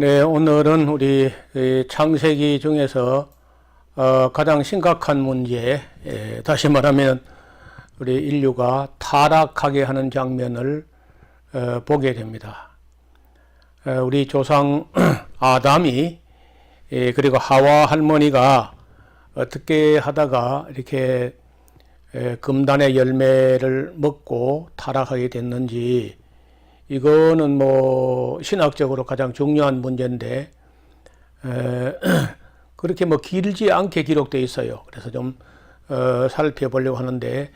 네, 오늘은 우리 이 창세기 중에서 어, 가장 심각한 문제, 예, 다시 말하면 우리 인류가 타락하게 하는 장면을 어, 보게 됩니다. 어, 우리 조상 아담이 예, 그리고 하와 할머니가 어떻게 하다가 이렇게 에, 금단의 열매를 먹고 타락하게 됐는지 이거는 뭐 신학적으로 가장 중요한 문제인데 에, 그렇게 뭐 길지 않게 기록되어 있어요. 그래서 좀 어, 살펴보려고 하는데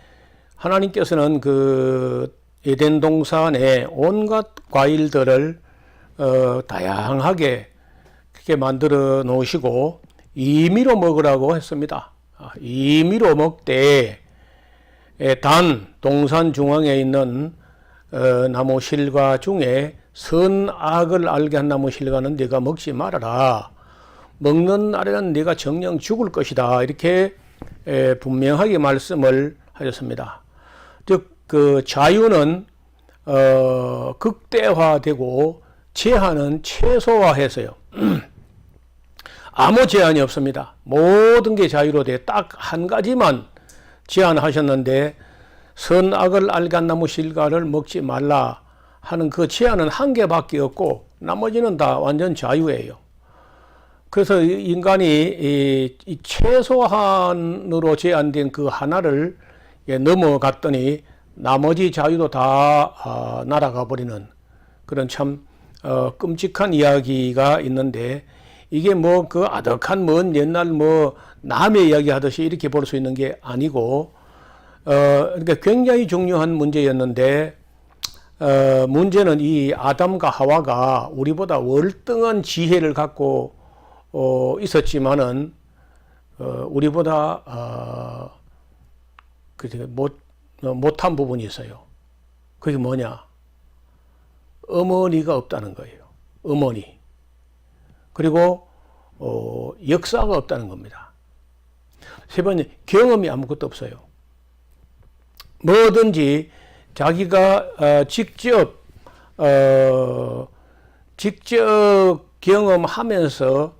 하나님께서는 그 에덴 동산에 온갖 과일들을 어, 다양하게 그렇게 만들어 놓으시고 임의로 먹으라고 했습니다. 아, 임의로 먹되 에, 단 동산 중앙에 있는 어, 나무 실과 중에 선악을 알게 한 나무 실과는 네가 먹지 말아라. 먹는 날에는 네가 정령 죽을 것이다. 이렇게 에, 분명하게 말씀을 하셨습니다. 즉 그 자유는 어, 극대화되고 제한은 최소화해서요. 아무 제한이 없습니다. 모든 게 자유로 돼. 딱 한 가지만 제한하셨는데 선악을 알간 나무 실과를 먹지 말라 하는 그 제한은 한 개밖에 없고 나머지는 다 완전 자유예요. 그래서 인간이 이, 이 최소한으로 제한된 그 하나를 예, 넘어갔더니 나머지 자유도 다 어, 날아가 버리는 그런 참 어, 끔찍한 이야기가 있는데 이게 뭐 그 아득한 먼 옛날 뭐 남의 이야기 하듯이 이렇게 볼 수 있는 게 아니고 어 그러니까 굉장히 중요한 문제였는데 어 문제는 이 아담과 하와가 우리보다 월등한 지혜를 갖고 어 있었지만은 어 우리보다 어그못 못한 부분이 있어요. 그게 뭐냐? 어머니가 없다는 거예요. 어머니. 그리고 어, 역사가 없다는 겁니다. 세 번째 경험이 아무것도 없어요. 뭐든지 자기가 어, 직접 어, 직접 경험하면서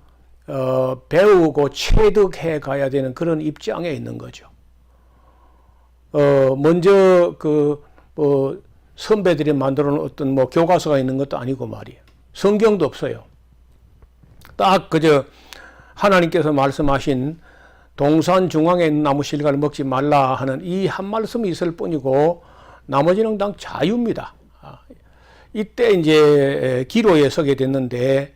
어, 배우고 체득해 가야 되는 그런 입장에 있는 거죠. 어, 먼저 그, 뭐, 선배들이 만들어 놓은 어떤 뭐 교과서가 있는 것도 아니고 말이에요. 성경도 없어요. 딱 그저 하나님께서 말씀하신 동산 중앙에 있는 나무 실과를 먹지 말라 하는 이 한 말씀이 있을 뿐이고 나머지는 당 자유입니다. 아, 이때 이제 기로에 서게 됐는데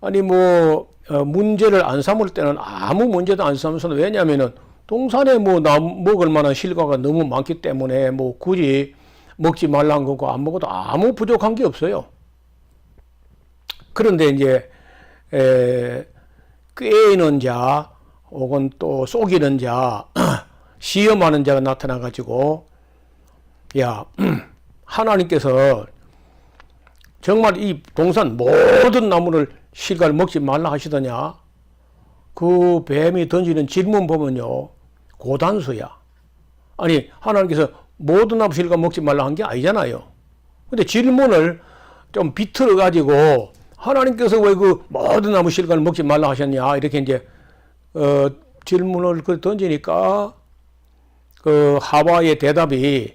아니 뭐 어, 문제를 안 삼을 때는 아무 문제도 안 삼으서는 왜냐하면은 동산에 뭐나 먹을 만한 실과가 너무 많기 때문에 뭐 굳이 먹지 말라는 거고 안 먹어도 아무 부족한 게 없어요. 그런데 이제 에, 꾀는 자 혹은 또 속이는 자 시험하는 자가 나타나 가지고 야 하나님께서 정말 이 동산 모든 나무를 실과를 먹지 말라 하시더냐? 그 뱀이 던지는 질문 보면요 고단수야. 아니 하나님께서 모든 나무 실과 먹지 말라 한 게 아니잖아요. 근데 질문을 좀 비틀어 가지고 하나님께서 왜 그 모든 나무 실과를 먹지 말라 하셨냐? 이렇게 이제 어, 질문을 그 던지니까 그 하와의 대답이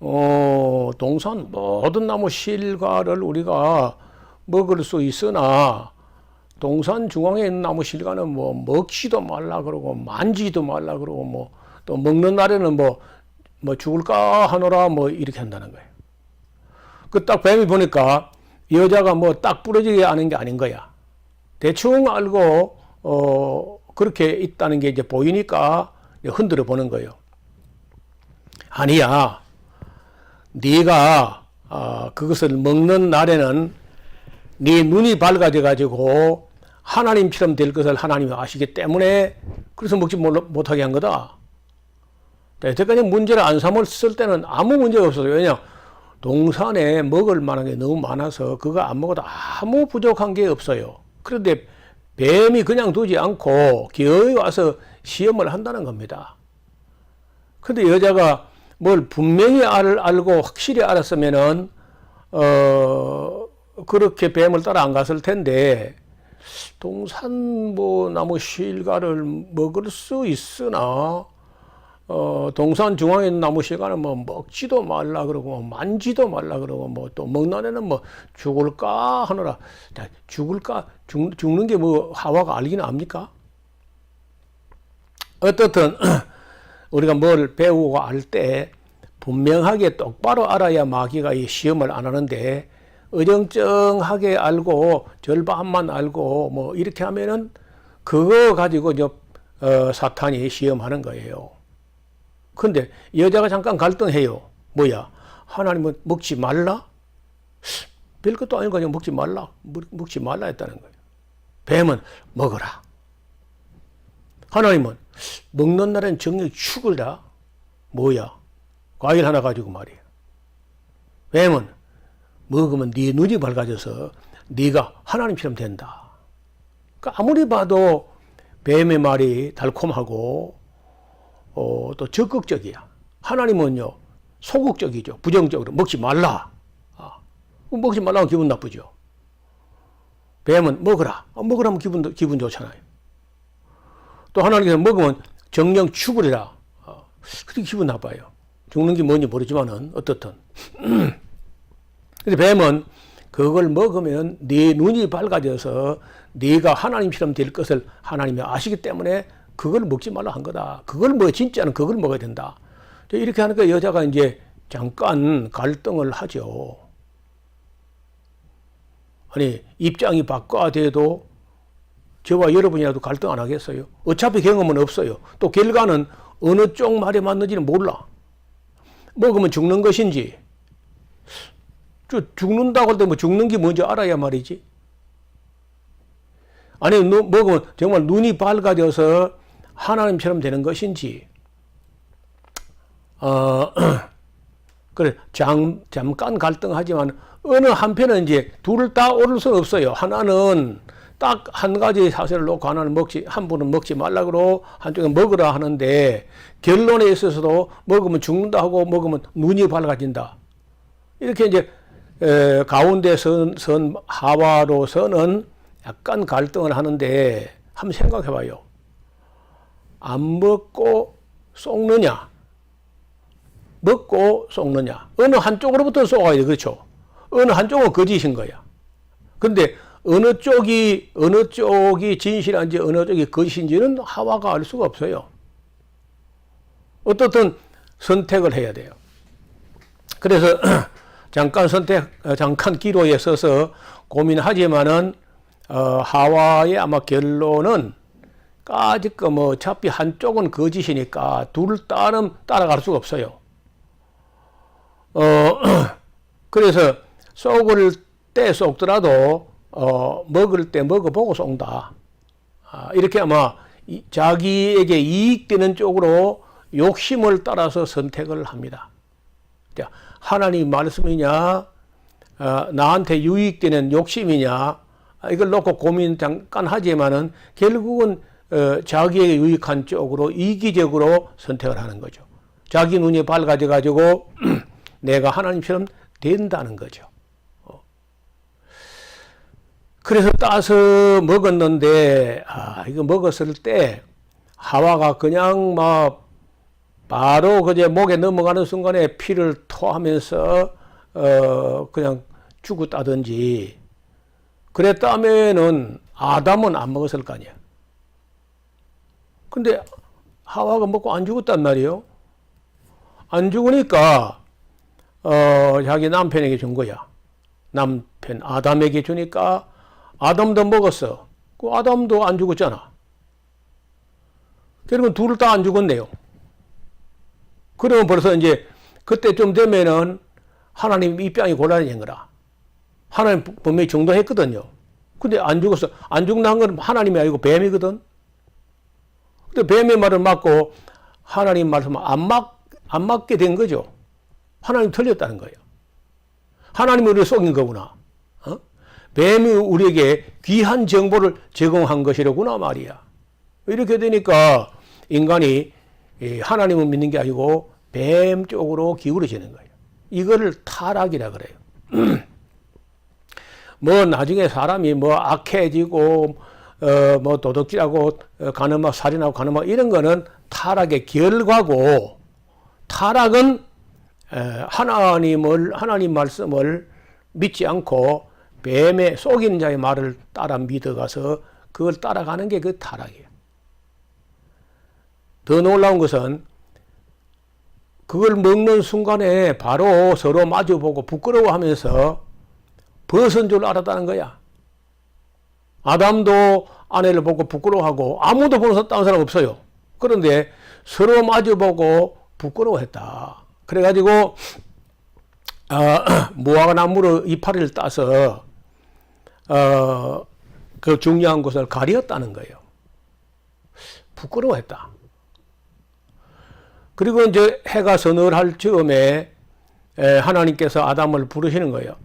어, 동산 모든 나무 실과를 우리가 먹을 수 있으나 동산 중앙에 있는 나무 실과는 뭐 먹지도 말라 그러고 만지지도 말라 그러고 뭐 또 먹는 날에는 뭐, 뭐 죽을까 하노라 뭐 이렇게 한다는 거예요. 그 딱 뱀이 보니까 여자가 뭐 딱 부러지게 아는 게 아닌 거야. 대충 알고 어 그렇게 있다는 게 이제 보이니까 흔들어 보는 거예요. 아니야. 네가 어, 그것을 먹는 날에는 네 눈이 밝아져 가지고 하나님처럼 될 것을 하나님이 아시기 때문에 그래서 먹지 못하게 한 거다. 여태까지 문제를 안 삼았을 때는 아무 문제가 없었어요. 왜냐? 동산에 먹을 만한 게 너무 많아서 그거 안 먹어도 아무 부족한 게 없어요. 그런데 뱀이 그냥 두지 않고 기어이 와서 시험을 한다는 겁니다. 근데 여자가 뭘 분명히 알, 알고 확실히 알았으면은 어, 그렇게 뱀을 따라 안 갔을 텐데 동산 뭐 나무 실과를 먹을 수 있으나 어 동산 중앙에 있는 나무 실과는 뭐 먹지도 말라 그러고 뭐 만지도 말라 그러고 뭐 또 먹는 애는 뭐 죽을까 하느라 자, 죽을까 죽, 죽는 게 뭐 하와가 알기는 압니까? 어떻든 우리가 뭘 배우고 알 때 분명하게 똑바로 알아야 마귀가 이 시험을 안 하는데 어정쩡하게 알고 절반만 알고 뭐 이렇게 하면은 그거 가지고 저 어, 사탄이 시험하는 거예요. 근데 여자가 잠깐 갈등해요. 뭐야? 하나님은 먹지 말라? 별것도 아니고 그냥 먹지 말라. 먹- 먹지 말라 했다는 거예요. 뱀은 먹어라. 하나님은 먹는 날엔 정녕 죽으라. 뭐야? 과일 하나 가지고 말이야. 뱀은 먹으면 네 눈이 밝아져서 네가 하나님처럼 된다. 그러니까 아무리 봐도 뱀의 말이 달콤하고 어, 또 적극적이야. 하나님은요 소극적이죠. 부정적으로 먹지 말라. 아, 먹지 말라면 기분 나쁘죠. 뱀은 먹으라. 아, 먹으라면 기분 기분 좋잖아요. 또 하나님께서 먹으면 정령 죽으리라. 어, 그렇게 기분 나빠요. 죽는 게 뭔지 모르지만은 어떻든. 근데 뱀은 그걸 먹으면 네 눈이 밝아져서 네가 하나님처럼 될 것을 하나님이 아시기 때문에 그걸 먹지 말라 한 거다. 그걸 뭐 진짜는 그걸 먹어야 된다. 이렇게 하니까 여자가 이제 잠깐 갈등을 하죠. 아니 입장이 바꿔돼도 저와 여러분이라도 갈등 안 하겠어요? 어차피 경험은 없어요. 또 결과는 어느 쪽 말이 맞는지는 몰라. 먹으면 죽는 것인지, 저 죽는다고 할 때 뭐 죽는 게 뭔지 알아야 말이지. 아니, 누- 먹으면 정말 눈이 밝아져서 하나님처럼 되는 것인지, 어, 그래, 잠, 잠깐 갈등하지만 어느 한편은 이제 둘을 다 오를 수는 없어요. 하나는 딱 한 가지 사실을 놓고 하나는 먹지, 한 분은 먹지 말라 그러고 한쪽은 먹으라 하는데 결론에 있어서도 먹으면 죽는다 하고 먹으면 눈이 밝아진다. 이렇게 이제 에, 가운데 선, 선 하와로서는 약간 갈등을 하는데 한번 생각해 봐요. 안 먹고 속느냐? 먹고 속느냐? 어느 한쪽으로부터 쏘아야 돼. 그렇죠? 어느 한쪽은 거짓인 거야. 근데 어느 쪽이, 어느 쪽이 진실한지 어느 쪽이 거짓인지는 하와가 알 수가 없어요. 어떻든 선택을 해야 돼요. 그래서 잠깐 선택, 어, 잠깐 기로에 서서 고민하지만은 어, 하와의 아마 결론은 까짓 거뭐 어차피 한쪽은 거짓이니까 둘 따름 따라갈 수가 없어요. 어, 그래서 쏙을 때 쏙더라도 어, 먹을 때 먹어보고 쏜다. 아, 이렇게 아마 이, 자기에게 이익되는 쪽으로 욕심을 따라서 선택을 합니다. 자, 하나님 말씀이냐, 어, 나한테 유익되는 욕심이냐, 아, 이걸 놓고 고민 잠깐 하지만은 결국은 어, 자기에게 유익한 쪽으로 이기적으로 선택을 하는 거죠. 자기 눈이 밝아져 가지고 내가 하나님처럼 된다는 거죠. 어. 그래서 따서 먹었는데 아, 이거 먹었을 때 하와가 그냥 막 바로 그제 목에 넘어가는 순간에 피를 토하면서 어 그냥 죽었다든지 그랬다면은 아담은 안 먹었을 거 아니야. 근데 하와가 먹고 안 죽었단 말이에요. 안 죽으니까 어 자기 남편에게 준 거야. 남편 아담에게 주니까 아담도 먹었어. 그 아담도 안 죽었잖아. 그러면 둘다 안 죽었네요. 그러면 벌써 이제 그때쯤 되면은 하나님 입장이 곤란해진 거라. 하나님 분명히 정도했거든요. 근데 안 죽었어. 안 죽는 건 하나님이 아니고 뱀이거든. 근데 뱀의 말을 맞고 하나님 말씀 안 맞, 안 맞게 된 거죠. 하나님 틀렸다는 거예요. 하나님이 우리를 속인 거구나. 어? 뱀이 우리에게 귀한 정보를 제공한 것이로구나 말이야. 이렇게 되니까 인간이 이 하나님을 믿는 게 아니고 뱀 쪽으로 기울어지는 거예요. 이거를 타락이라 그래요. 뭐 나중에 사람이 뭐 악해지고 어 뭐 도둑질하고 어, 가늠하고 살인하고 가늠하고 이런 거는 타락의 결과고 타락은 에, 하나님을 하나님 말씀을 믿지 않고 뱀의 속이는 자의 말을 따라 믿어가서 그걸 따라가는 게 그 타락이에요. 더 놀라운 것은 그걸 먹는 순간에 바로 서로 마주보고 부끄러워하면서 벗은 줄 알았다는 거야. 아담도 아내를 보고 부끄러워하고 아무도 벗었다는 사람 없어요. 그런데 서로 마주보고 부끄러워했다. 그래가지고 어, 무화과 나무로 이파리를 따서 어, 그 중요한 것을 가리었다는 거예요. 부끄러워했다. 그리고 이제 해가 서늘할 즈음에 에, 하나님께서 아담을 부르시는 거예요.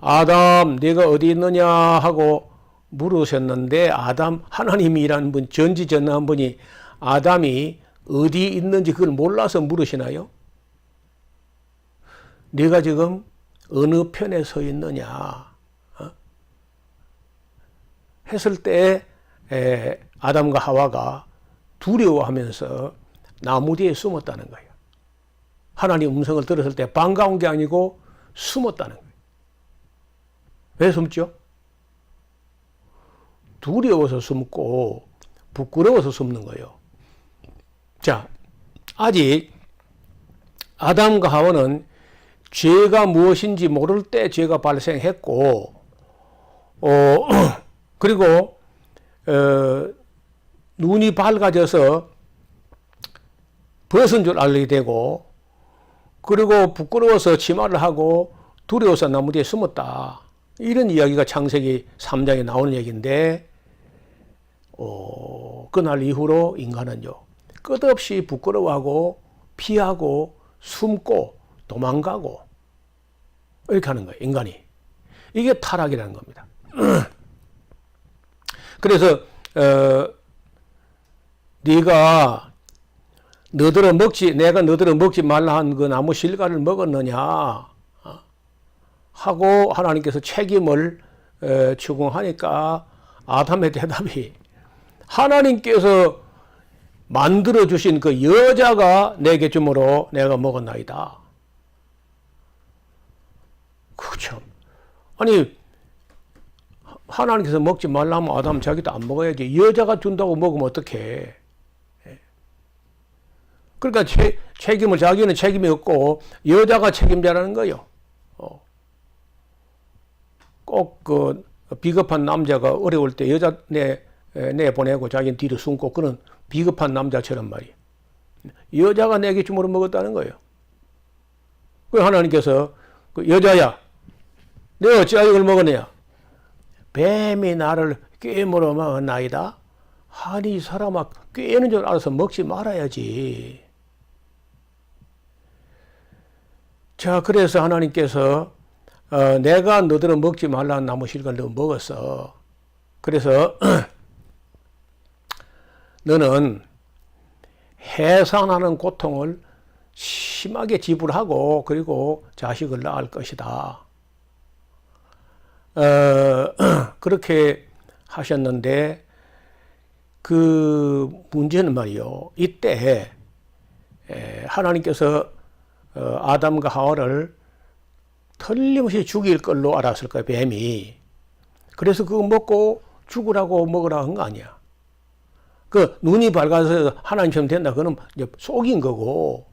아담, 네가 어디 있느냐 하고 물으셨는데 아담 하나님이라는 분 전지전능한 분이 아담이 어디 있는지 그걸 몰라서 물으시나요? 네가 지금 어느 편에 서 있느냐 어? 했을 때 에, 아담과 하와가 두려워하면서 나무 뒤에 숨었다는 거예요. 하나님 음성을 들었을 때 반가운 게 아니고 숨었다는 거예요. 왜 숨죠? 두려워서 숨고 부끄러워서 숨는 거예요. 자, 아직 아담과 하와는 죄가 무엇인지 모를 때 죄가 발생했고, 어, 그리고, 어, 눈이 밝아져서 벗은 줄 알게 되고, 그리고 부끄러워서 치마를 하고 두려워서 나무 뒤에 숨었다. 이런 이야기가 창세기 3장에 나오는 얘기인데, 어, 그날 이후로 인간은요, 끝없이 부끄러워하고 피하고 숨고 도망가고 이렇게 하는 거예요, 인간이. 이게 타락이라는 겁니다. 그래서 어, 네가 너들은 먹지 내가 너들은 먹지 말라 한 그 나무 실과를 먹었느냐 어? 하고 하나님께서 책임을 에, 추궁하니까 아담의 대답이 하나님께서 만들어 주신 그 여자가 내게 주므로 내가 먹었나이다. 그참. 아니 하나님께서 먹지 말라면 아담 자기도 안 먹어야지. 여자가 준다고 먹으면 어떡해? 그러니까 채, 책임을 자기는 책임이 없고 여자가 책임자라는 거요. 어. 꼭그 비겁한 남자가 어려울 때 여자 내, 내 보내고 자기는 뒤로 숨고 그런 비겁한 남자처럼 말이에요. 여자가 내게 주물어 먹었다는 거예요. 그 하나님께서 그 여자야, 내가 어찌하여 이걸 먹었느냐? 뱀이 나를 깨물어 먹었나이다. 이 사람아 꿰는 줄 알아서 먹지 말아야지. 자 그래서 하나님께서 어, 내가 너들은 먹지 말라는 나무 실과를 너 먹었어. 그래서 너는 해산하는 고통을 심하게 지불하고 그리고 자식을 낳을 것이다. 어, 그렇게 하셨는데 그 문제는 말이요. 이때 하나님께서 어, 아담과 하와를 틀림없이 죽일 걸로 알았을 거예요. 뱀이. 그래서 그거 먹고 죽으라고 먹으라 한 거 아니야. 그 눈이 밝아서 하나님처럼 된다. 그는 속인 거고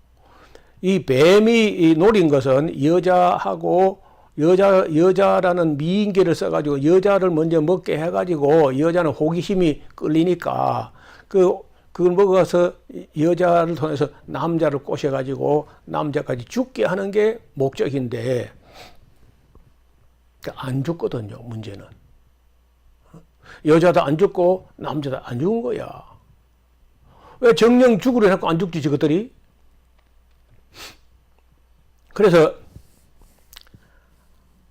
이 뱀이 노린 것은 여자하고 여자 여자라는 미인계를 써가지고 여자를 먼저 먹게 해가지고 여자는 호기심이 끌리니까 그 그걸 먹어서 여자를 통해서 남자를 꼬셔가지고 남자까지 죽게 하는 게 목적인데 안 죽거든요. 문제는 여자도 안 죽고 남자도 안 죽은 거야. 왜 정령 죽으려 해갖고 안 죽지 저것들이? 그래서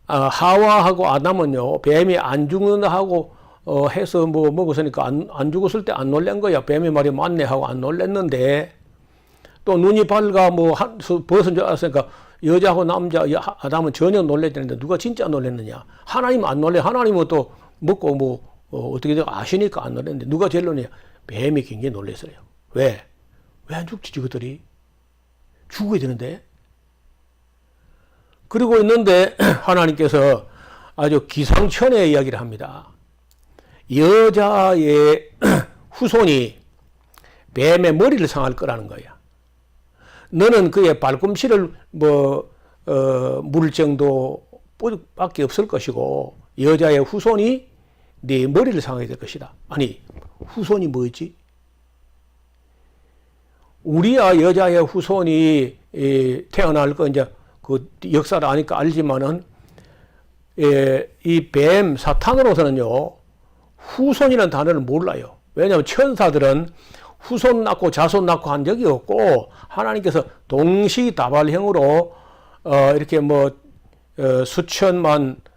아, 하와하고 아담은요 뱀이 안 죽는다 하고 어, 해서 뭐 먹었으니까 안, 안 죽었을 때 안 놀란 거야 뱀이 말이 맞네 하고 안 놀랬는데 또 눈이 밝아 뭐 한, 벗은 줄 알았으니까 여자하고 남자 여- 아담은 전혀 놀랬는데 누가 진짜 놀랬느냐? 하나님 안 놀래. 하나님은 또 먹고 뭐 어, 어떻게 든 아시니까 안 놀랬는데 누가 제일 놀냐? 뱀이 굉장히 놀랬어요. 왜? 왜 안 죽지 저것들이? 죽어야 되는데. 그러고 있는데 하나님께서 아주 기상천외 이야기를 합니다. 여자의 후손이 뱀의 머리를 상할 거라는 거야. 너는 그의 발꿈치를 뭐, 어, 물 정도 밖에 없을 것이고, 여자의 후손이 네 머리를 상하게 될 것이다. 아니, 후손이 뭐지? 우리야 여자의 후손이 에, 태어날 거 이제 그 역사를 아니까 알지만은 예, 이뱀 사탄으로서는요 후손이라는 단어를 몰라요. 왜냐하면 천사들은 후손 낳고 자손 낳고 한 적이 없고 하나님께서 동시다발형으로 어, 이렇게 뭐 어, 수천만 어,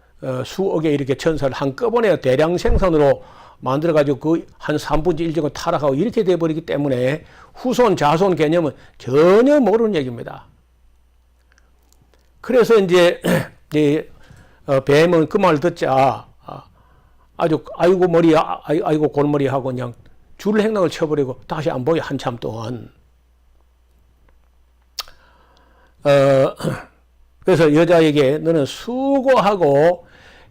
수억의 이렇게 천사를 한꺼번에 대량 생산으로 만들어 가지고 그 한 3분의 1 정도 타락하고 이렇게 돼 버리기 때문에 후손 자손 개념은 전혀 모르는 얘기입니다. 그래서 이제 이 어, 뱀은 그 말 듣자 아, 아주 아이고 머리 아, 아이- 아이고 골머리 하고 그냥 줄 행랑을 쳐버리고 다시 안 보여 한참 동안. 어, 그래서 여자에게 너는 수고하고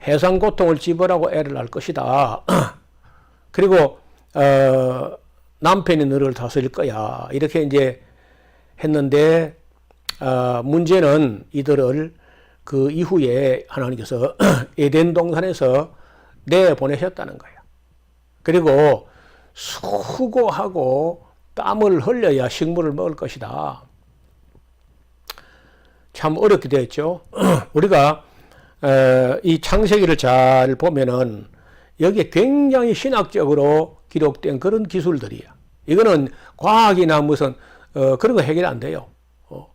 해상 고통을 지불하고 애를 낳을 것이다. 그리고 어, 남편이 너를 다스릴 거야. 이렇게 이제 했는데 어, 문제는 이들을 그 이후에 하나님께서 에덴 동산에서 내 보내셨다는 거야. 그리고 수고하고 땀을 흘려야 식물을 먹을 것이다. 참 어렵게 되었죠. 우리가 어, 이 창세기를 잘 보면은 여기에 굉장히 신학적으로 기록된 그런 기술들이야. 이거는 과학이나 무슨 어, 그런 거 해결 안 돼요. 어.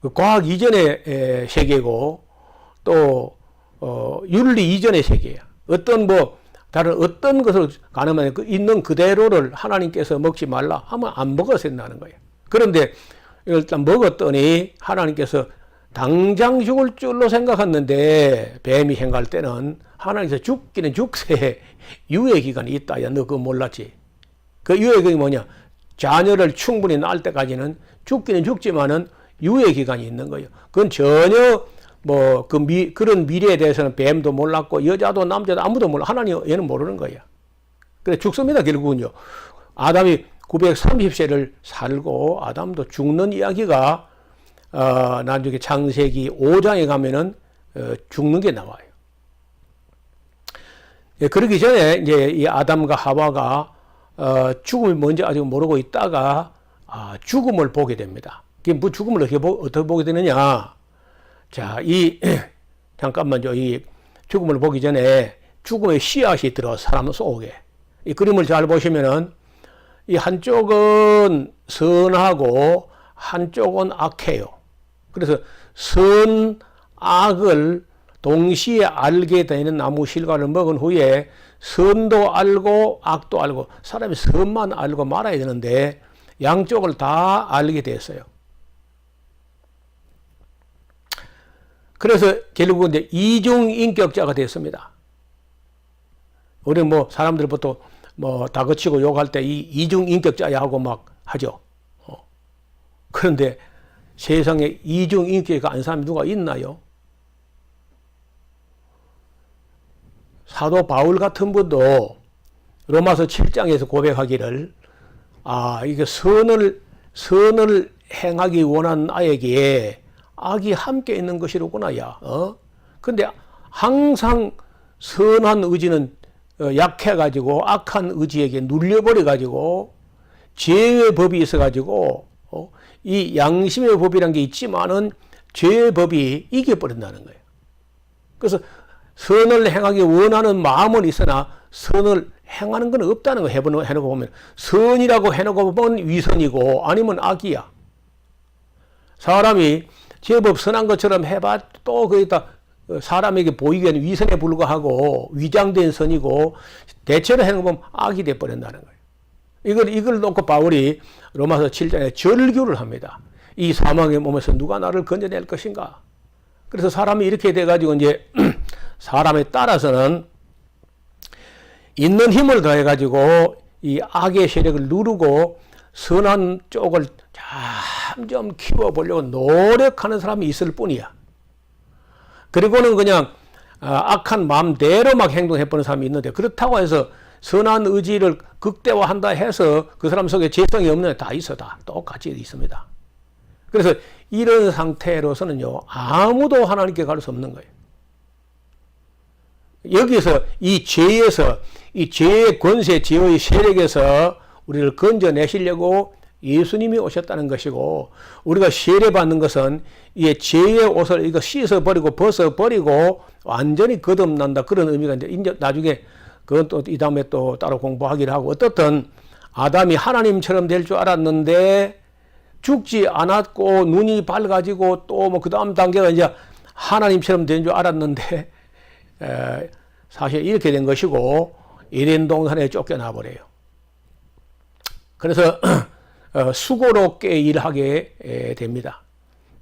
그 과학 이전의 에, 세계고 또 어, 윤리 이전의 세계야. 어떤 뭐 다른 어떤 것을 가능하면 그 있는 그대로를 하나님께서 먹지 말라 하면 안 먹어서 된다는 거예요. 그런데 일단 먹었더니 하나님께서 당장 죽을 줄로 생각했는데 뱀이 행할 때는 하나님께서 죽기는 죽세 유예 기간이 있다. 야, 너 그거 몰랐지? 그 유예 기간이 뭐냐? 자녀를 충분히 낳을 때까지는 죽기는 죽지만은 유예 기간이 있는 거예요. 그건 전혀 뭐 그 미, 그런 미래에 대해서는 뱀도 몰랐고 여자도 남자도 아무도 몰라. 하나님 얘는 모르는 거야. 그래 죽습니다 결국은요. 아담이 930세를 살고 아담도 죽는 이야기가 어, 나중에 창세기 5장에 가면은 어, 죽는 게 나와요. 예, 그러기 전에 이제 이 아담과 하와가 어, 죽음을 뭔지 아직 모르고 있다가 아, 죽음을 보게 됩니다. 그게 뭐 죽음을 어떻게, 보, 어떻게 보게 되느냐? 자, 이 잠깐만요. 이 죽음을 보기 전에 죽음의 씨앗이 들어 사람 속에 이 그림을 잘 보시면은 이 한쪽은 선하고 한쪽은 악해요. 그래서 선, 악을 동시에 알게 되는 나무 실과를 먹은 후에 선도 알고 악도 알고 사람이 선만 알고 말아야 되는데 양쪽을 다 알게 됐어요. 그래서 결국은 이제 이중 인격자가 됐습니다. 우리 뭐 사람들부터 뭐 다그치고 욕할 때 이 이중 인격자야 하고 막 하죠. 어. 그런데 세상에 이중 인격이 안 사람이 누가 있나요? 사도 바울 같은 분도 로마서 7장에서 고백하기를 아 이게 선을 선을 행하기 원한 나에게 악이 함께 있는 것이로구나야. 어? 근데 항상 선한 의지는 어, 약해가지고 악한 의지에게 눌려버려가지고 죄의 법이 있어가지고 어? 이 양심의 법이란 게 있지만은 죄의 법이 이겨버린다는 거예요. 그래서 선을 행하기 원하는 마음은 있으나 선을 행하는 건 없다는 거 해보는 해놓고 보면 선이라고 해놓고 보면 위선이고 아니면 악이야. 사람이 제법 선한 것처럼 해봐 또 거기다 사람에게 보이기에는 위선에 불과하고 위장된 선이고 대체로 해놓고 보면 악이 돼버린다는 거예요. 이걸 이걸 놓고 바울이 로마서 7장에 절규를 합니다. 이 사망의 몸에서 누가 나를 건져낼 것인가? 그래서 사람이 이렇게 돼가지고 이제 사람에 따라서는 있는 힘을 더해가지고 이 악의 세력을 누르고 선한 쪽을 점점 키워보려고 노력하는 사람이 있을 뿐이야. 그리고는 그냥 아, 악한 마음대로 막 행동해보는 사람이 있는데 그렇다고 해서 선한 의지를 극대화한다 해서 그 사람 속에 재성이 없는 다 있어 다 똑같이 있습니다. 그래서 이런 상태로서는요 아무도 하나님께 갈 수 없는 거예요. 여기서 이 죄에서 이 죄의 권세, 죄의 세력에서 우리를 건져내시려고 예수님이 오셨다는 것이고 우리가 세례받는 것은 이 죄의 옷을 이거 씻어버리고 벗어버리고 완전히 거듭난다 그런 의미가 이제 나중에 그건 또 이 다음에 또 따로 공부하기를 하고 어떻든 아담이 하나님처럼 될 줄 알았는데 죽지 않았고 눈이 밝아지고 또 뭐 그 다음 단계가 이제 하나님처럼 된 줄 알았는데 에, 사실 이렇게 된 것이고 에덴 동산에 쫓겨나 버려요. 그래서 어, 수고롭게 일하게 에, 됩니다.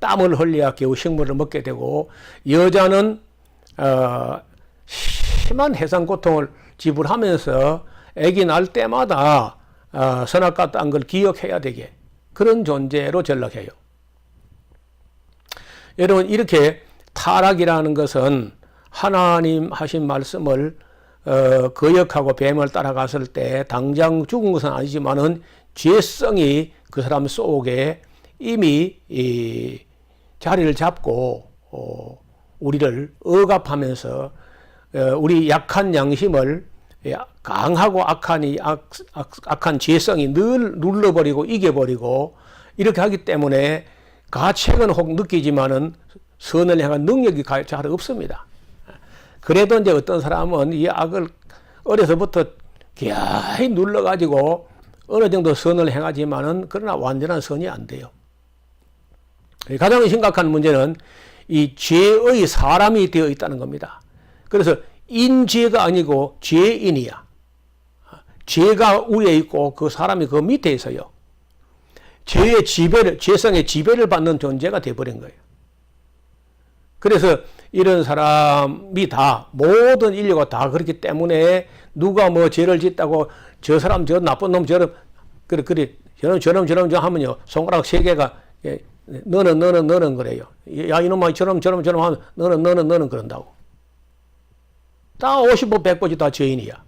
땀을 흘려야 겨우 식물을 먹게 되고 여자는 어, 심한 해상 고통을 지불하면서 아기 날 때마다 어, 선악과 딴 걸 기억해야 되게 그런 존재로 전락해요. 여러분 이렇게 타락이라는 것은 하나님 하신 말씀을 어, 거역하고 뱀을 따라갔을 때 당장 죽은 것은 아니지만은 죄성이 그 사람 속에 이미 이 자리를 잡고 어, 우리를 억압하면서 어, 우리 약한 양심을 예, 강하고 악한 이 악, 악, 악 한 죄성이 늘 눌러버리고 이겨버리고 이렇게 하기 때문에 가책은 혹 느끼지만은 선을 향한 능력이 잘 없습니다. 그래도 이제 어떤 사람은 이 악을 어려서부터 기하히 눌러가지고 어느 정도 선을 행하지만은 그러나 완전한 선이 안 돼요. 가장 심각한 문제는 이 죄의 사람이 되어 있다는 겁니다. 그래서 인죄가 아니고 죄인이야. 죄가 위에 있고 그 사람이 그 밑에 있어요. 죄의 지배를, 죄성의 지배를 받는 존재가 되어버린 거예요. 그래서 이런 사람이 다 모든 인류가 다 그렇기 때문에 누가 뭐 죄를 짓다고 저 사람 저 나쁜 놈 저런 그래 그래 저놈 저놈 저놈 저 하면요 손가락 세 개가 예, 너는 너는 너는 그래요 야 이놈아 저놈 저놈 저놈 하면 너는 너는 너는 그런다고 다 55, 100번이 다 죄인이야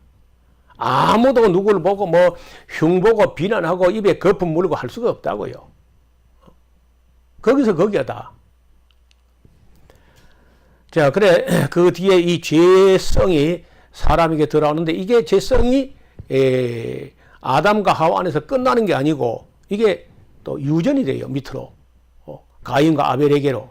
아무도 누구를 보고 뭐 흉보고 비난하고 입에 거품 물고 할 수가 없다고요 거기서 거기야 다 자, 그래, 그 뒤에 이 죄성이 사람에게 들어오는데 이게 죄성이 에, 아담과 하와 안에서 끝나는 게 아니고 이게 또 유전이 돼요, 밑으로. 어, 가인과 아벨에게로.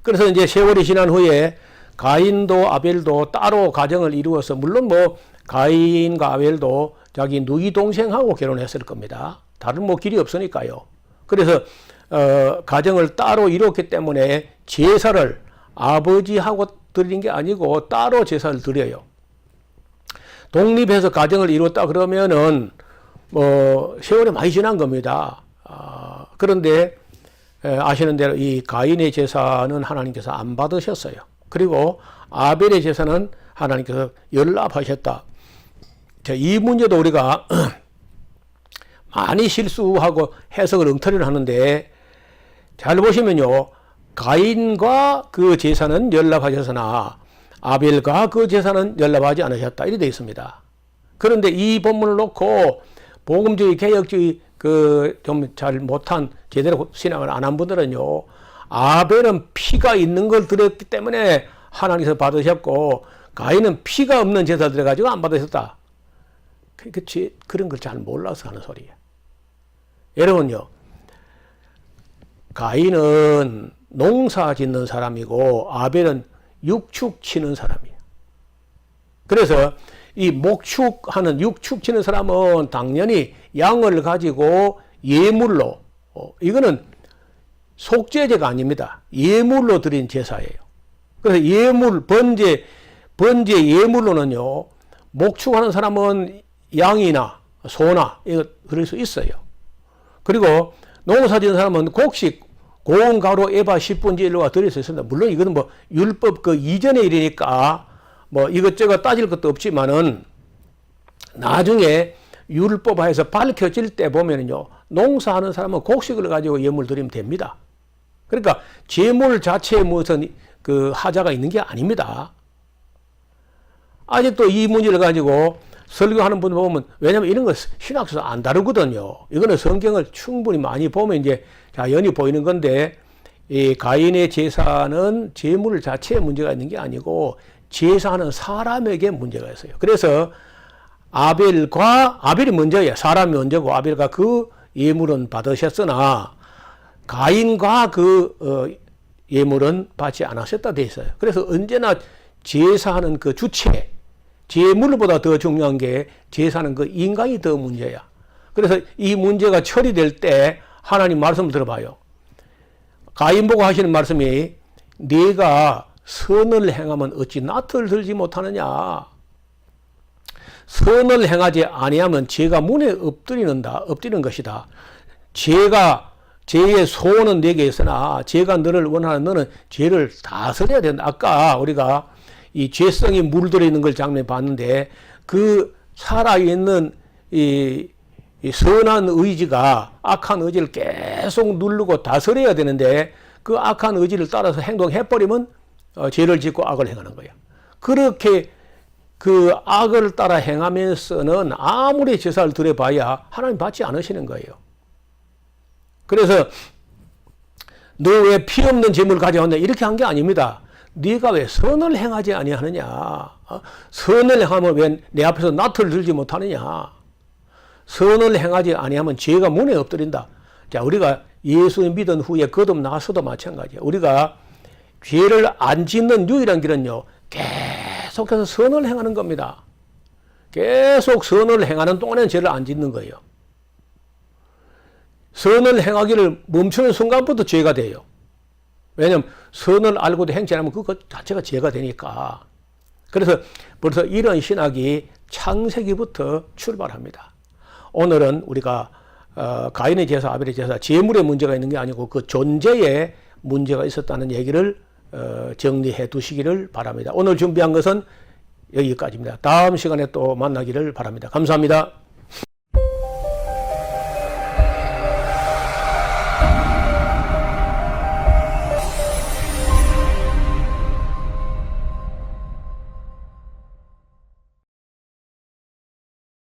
그래서 이제 세월이 지난 후에 가인도 아벨도 따로 가정을 이루어서 물론 뭐 가인과 아벨도 자기 누이 동생하고 결혼했을 겁니다. 다른 뭐 길이 없으니까요. 그래서 어, 가정을 따로 이뤘기 때문에 제사를 아버지하고 드리는 게 아니고 따로 제사를 드려요. 독립해서 가정을 이뤘다 그러면은 뭐 세월이 많이 지난 겁니다. 아, 그런데 에, 아시는 대로 이 가인의 제사는 하나님께서 안 받으셨어요. 그리고 아벨의 제사는 하나님께서 연락하셨다. 자, 이 문제도 우리가 많이 실수하고 해석을 엉터리를 하는데 잘 보시면요. 가인과 그 제사는 연락하셨으나 아벨과 그 제사는 연락하지 않으셨다. 이렇게 되어 있습니다. 그런데 이 본문을 놓고 복음주의 개혁주의 그 좀 잘 못한 제대로 신앙을 안 한 분들은요. 아벨은 피가 있는 걸 드렸기 때문에 하나님께서 받으셨고 가인은 피가 없는 제사 드려가지고 안 받으셨다. 그, 그, 그런 걸 잘 몰라서 하는 소리예요. 여러분요. 가인은 농사 짓는 사람이고 아벨은 육축 치는 사람이에요. 그래서 이 목축하는 육축 치는 사람은 당연히 양을 가지고 예물로 어, 이거는 속죄제가 아닙니다. 예물로 드린 제사예요. 그래서 예물 번제 번제 예물로는요 목축하는 사람은 양이나 소나 이거 드릴 수 있어요. 그리고 농사 지는 사람은 곡식 고운 가루 에바 10분지 일로가 들일 수 있습니다. 물론 이거는 뭐 율법 그 이전의 일이니까 뭐 이것저것 따질 것도 없지만은 나중에 율법화에서 밝혀질 때 보면은요 농사하는 사람은 곡식을 가지고 예물 드리면 됩니다. 그러니까 제물 자체에 무슨 그 하자가 있는 게 아닙니다. 아직도 이 문제를 가지고 설교하는 분 보면 왜냐면 이런 거 신학에서 안 다루거든요. 이거는 성경을 충분히 많이 보면 이제 자연히 보이는 건데 이 가인의 제사는 제물 자체에 문제가 있는 게 아니고 제사하는 사람에게 문제가 있어요. 그래서 아벨과 아벨이 먼저예요. 사람이 먼저고 아벨과 그 예물은 받으셨으나 가인과 그 어, 예물은 받지 않으셨다 돼 있어요. 그래서 언제나 제사하는 그 주체, 제물보다 더 중요한 게 제사는 그 인간이 더 문제야. 그래서 이 문제가 처리될 때 하나님 말씀 들어봐요. 가인 보고 하시는 말씀이 네가 선을 행하면 어찌 낯을 들지 못하느냐. 선을 행하지 아니하면 죄가 문에 엎드리는다, 엎드리는 것이다. 죄가 죄의 소원은 내게 있으나 죄가 너를 원하는 너는 죄를 다스려야 된다. 아까 우리가 이 죄성이 물들어 있는 걸 장면에 봤는데 그 살아 있는 이, 이 선한 의지가 악한 의지를 계속 누르고 다스려야 되는데 그 악한 의지를 따라서 행동해 버리면 어, 죄를 짓고 악을 행하는 거예요. 그렇게 그 악을 따라 행하면서는 아무리 제사를 드려봐야 하나님 받지 않으시는 거예요. 그래서 너왜피 없는 재물을 가져왔냐 이렇게 한 게 아닙니다. 네가 왜 선을 행하지 아니하느냐? 어? 선을 행하면 왜 내 앞에서 낯을 들지 못하느냐? 선을 행하지 아니하면 죄가 문에 엎드린다. 자, 우리가 예수 믿은 후에 거듭 나서도 마찬가지야. 우리가 죄를 안 짓는 유일한 길은요. 계속해서 선을 행하는 겁니다. 계속 선을 행하는 동안에는 죄를 안 짓는 거예요. 선을 행하기를 멈추는 순간부터 죄가 돼요. 왜냐하면 선을 알고도 행치 않으면 그것 자체가 죄가 되니까. 그래서 벌써 이런 신학이 창세기부터 출발합니다. 오늘은 우리가 어, 가인의 제사, 아벨의 제사, 재물에 문제가 있는 게 아니고 그 존재에 문제가 있었다는 얘기를 어, 정리해 두시기를 바랍니다. 오늘 준비한 것은 여기까지입니다. 다음 시간에 또 만나기를 바랍니다. 감사합니다.